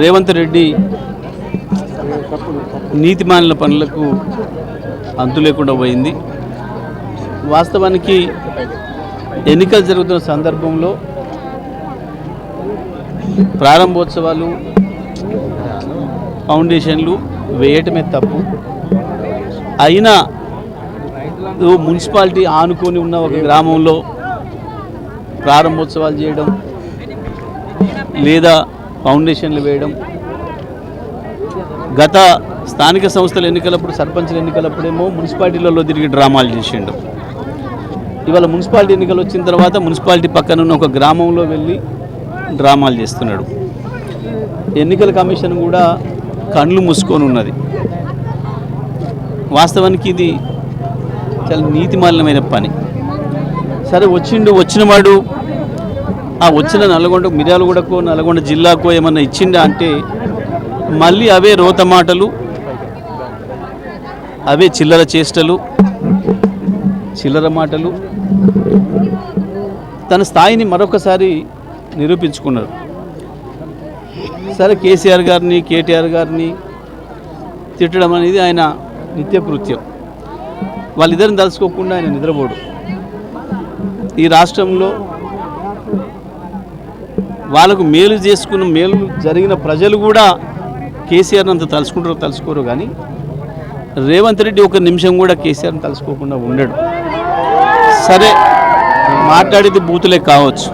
రేవంత్ రెడ్డి నీతిమాలిన పనులకు అంతు లేకుండా పోయింది. వాస్తవానికి ఎన్నికలు జరుగుతున్న సందర్భంలో ప్రారంభోత్సవాలు ఫౌండేషన్లు వేయటమే తప్పు. అయినా మున్సిపాలిటీ ఆనుకొని ఉన్న ఒక గ్రామంలో ప్రారంభోత్సవాలు చేయడం లేదా ఫౌండేషన్లు వేయడం. గత స్థానిక సంస్థల ఎన్నికలప్పుడు సర్పంచ్ల ఎన్నికలప్పుడేమో మున్సిపాలిటీలలో తిరిగి డ్రామాలు చేసిండు. ఇవాళ మున్సిపాలిటీ ఎన్నికలు వచ్చిన తర్వాత మున్సిపాలిటీ పక్కన ఉన్న ఒక గ్రామంలో వెళ్ళి డ్రామాలు చేస్తున్నాడు. ఎన్నికల కమిషన్ కూడా కళ్ళు మూసుకొని ఉన్నది. వాస్తవానికి ఇది చాలా నీతిమాలినమైన పని. సరే వచ్చిండు వచ్చినవాడు ఆ వచ్చిన నల్గొండ మిర్యాలగూడకో నల్గొండ జిల్లాకో ఏమన్నా ఇచ్చిండా అంటే మళ్ళీ అవే రోత మాటలు అవే చిల్లర చేష్టలు చిల్లర మాటలు. తన స్థాయిని మరొకసారి నిరూపించుకున్నారు. సరే కేసీఆర్ గారిని కేటీఆర్ గారిని తిట్టడం అనేది ఆయన నిత్యకృత్యం. వాళ్ళిద్దరిని తలుచుకోకుండా ఆయన నిద్రపోడు. ఈ రాష్ట్రంలో వాళ్ళకు మేలు చేసుకున్న మేలు జరిగిన ప్రజలు కూడా కేసీఆర్ని అంత తలుచుకుంటారు తలుచుకోరు కానీ రేవంత్ రెడ్డి ఒక నిమిషం కూడా కేసీఆర్ని తలుచుకోకుండా ఉండడు. సరే మాట్లాడేది బూతులే కావచ్చు.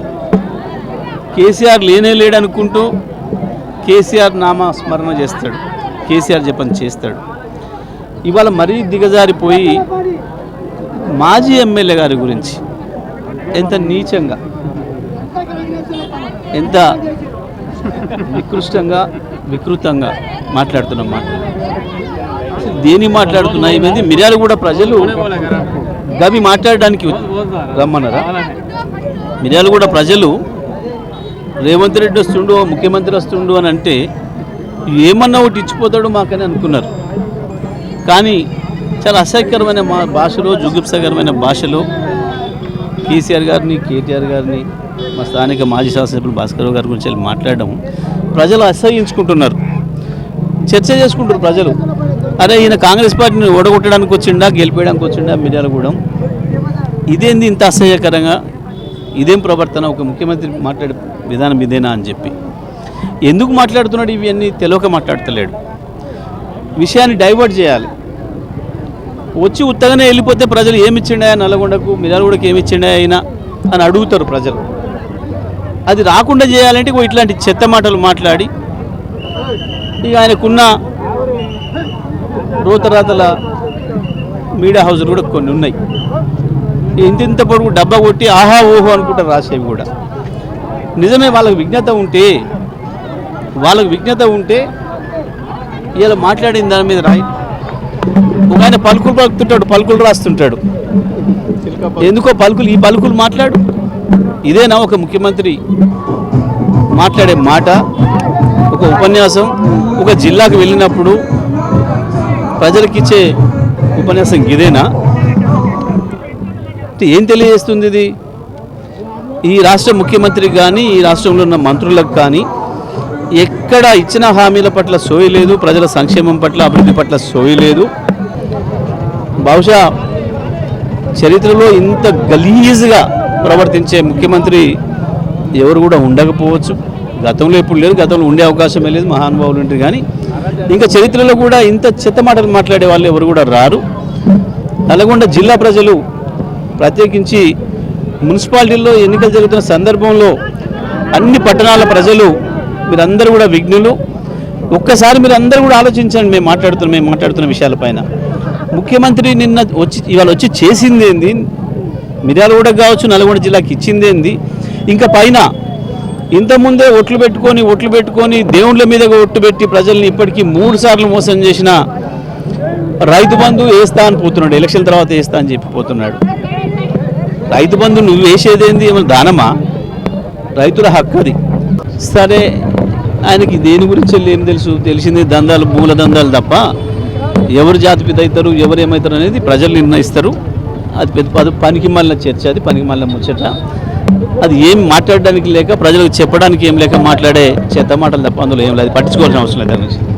కేసీఆర్ లేనే లేడు అనుకుంటూ కేసీఆర్ నామ స్మరణ చేస్తాడు. కేసీఆర్ జపం చేస్తాడు. ఇవాళ మరీ దిగజారిపోయి మాజీ ఎమ్మెల్యే గారి గురించి ఎంత నీచంగా ఎంత నికృష్టంగా వికృతంగా మాట్లాడుతున్నాం మాట. దేని మాట్లాడుతున్నా ఏమైంది మిర్యాలు కూడా ప్రజలు గవి మాట్లాడడానికి రమ్మన్నారా? మిర్యాలు కూడా ప్రజలు రేవంత్ రెడ్డి వస్తుండు ముఖ్యమంత్రి వస్తుండు అని అంటే ఏమన్నా ఒకటి ఇచ్చిపోతాడు మాకని అనుకున్నారు. కానీ చాలా అసహ్యకరమైన మా భాషలో జుగుప్సకరమైన భాషలో కేసీఆర్ గారిని కేటీఆర్ గారిని మా స్థానిక మాజీ శాసనసభ్యులు భాస్కర్ గారి గురించి వెళ్ళి మాట్లాడడం. ప్రజలు అసహ్యించుకుంటున్నారు. చర్చ చేసుకుంటారు ప్రజలు. అరే ఈయన కాంగ్రెస్ పార్టీని ఓడగొట్టడానికి వచ్చిండా గెలిపేయడానికి వచ్చిండా మిర్యాలగూడెం? ఇదేంది ఇంత అసహ్యకరంగా? ఇదేం ప్రవర్తన? ఒక ముఖ్యమంత్రి మాట్లాడే విధానం ఇదేనా అని చెప్పి. ఎందుకు మాట్లాడుతున్నాడు ఇవన్నీ? తెలియక మాట్లాడతలేడు. విషయాన్ని డైవర్ట్ చేయాలి. వచ్చి ఉత్తగానే వెళ్ళిపోతే ప్రజలు ఏమి ఇచ్చిండా నల్లగొండకు? మిర్యాలగూడకు ఏమి ఇచ్చిండా అయినా అని అడుగుతారు ప్రజలు. అది రాకుండా చేయాలంటే ఇట్లాంటి చెత్త మాటలు మాట్లాడి ఇక ఆయనకున్న రోతరాతల మీడియా హౌస్లు కూడా కొన్ని ఉన్నాయి. ఇంత ఇంత పొడుగు డబ్బా కొట్టి ఆహా ఓహో అనుకుంటారు రాసేవి కూడా. నిజమే వాళ్ళకి విజ్ఞత ఉంటే వాళ్ళకి విజ్ఞత ఉంటే ఇలా మాట్లాడిన దాని మీద రాయి. ఒక ఆయన పలుకులు పలుకుతుంటాడు పలుకులు రాస్తుంటాడు. ఎందుకో పలుకులు ఈ పలుకులు మాట్లాడు. ఇదేనా ఒక ముఖ్యమంత్రి మాట్లాడే మాట? ఒక ఉపన్యాసం? ఒక జిల్లాకు వెళ్ళినప్పుడు ప్రజలకిచ్చే ఉపన్యాసం ఇదేనా? ఏం తెలియజేస్తుంది ఇది? ఈ రాష్ట్ర ముఖ్యమంత్రికి కానీ ఈ రాష్ట్రంలో ఉన్న మంత్రులకు కానీ ఎక్కడ ఇచ్చిన హామీల పట్ల సోయి లేదు ప్రజల సంక్షేమం పట్ల అభివృద్ధి పట్ల సోయి లేదు. బహుశా చరిత్రలో ఇంత గలీజ్గా ప్రవర్తించే ముఖ్యమంత్రి ఎవరు కూడా ఉండకపోవచ్చు. గతంలో ఎప్పుడు లేదు గతంలో ఉండే అవకాశమే లేదు మహానుభావులు ఉంటారు కానీ ఇంకా చరిత్రలో కూడా ఇంత చెత్త మాటలు మాట్లాడే వాళ్ళు ఎవరు కూడా రారు. నల్గొండ జిల్లా ప్రజలు ప్రత్యేకించి మున్సిపాలిటీల్లో ఎన్నికలు జరుగుతున్న సందర్భంలో అన్ని పట్టణాల ప్రజలు మీరందరూ కూడా విఘ్నులు. ఒక్కసారి మీరు అందరూ కూడా ఆలోచించండి మేము మాట్లాడుతున్న మేము మాట్లాడుతున్న విషయాలపైన ముఖ్యమంత్రి నిన్న వచ్చి ఇవాళ వచ్చి చేసింది ఏంది? మిర్యాలగూడకు కావచ్చు నల్గొండ జిల్లాకి ఇచ్చిందేంది ఇంకా పైన ఇంతకుముందే ఒట్లు పెట్టుకొని ఒట్లు పెట్టుకొని దేవుళ్ళ మీద ఒట్టు పెట్టి ప్రజల్ని ఇప్పటికీ మూడు సార్లు మోసం చేసిన రైతు బంధు వేస్తా అని పోతున్నాడు. ఎలక్షన్ తర్వాత వేస్తా అని చెప్పి పోతున్నాడు. రైతు బంధు నువ్వు వేసేదేంది ఏమైనా దానమా? రైతుల హక్కు అది. సరే ఆయనకి దేని గురించి ఏం తెలుసు? తెలిసింది దందాలు మూల దందాలు తప్ప ఎవరు జాతిపిత అవుతారు ఎవరు ఏమవుతారు అనేది ప్రజలు నిర్ణయిస్తారు. అది పెద్ద పద పనికి మళ్ళీ చర్చ అది పనికి మళ్ళీ ముచ్చట. అది ఏం మాట్లాడడానికి లేక ప్రజలకు చెప్పడానికి ఏం లేక మాట్లాడే చెత్త మాటలు తప్ప అందులో ఏం లేదు. పట్టించుకోవాల్సిన అవసరం లేదు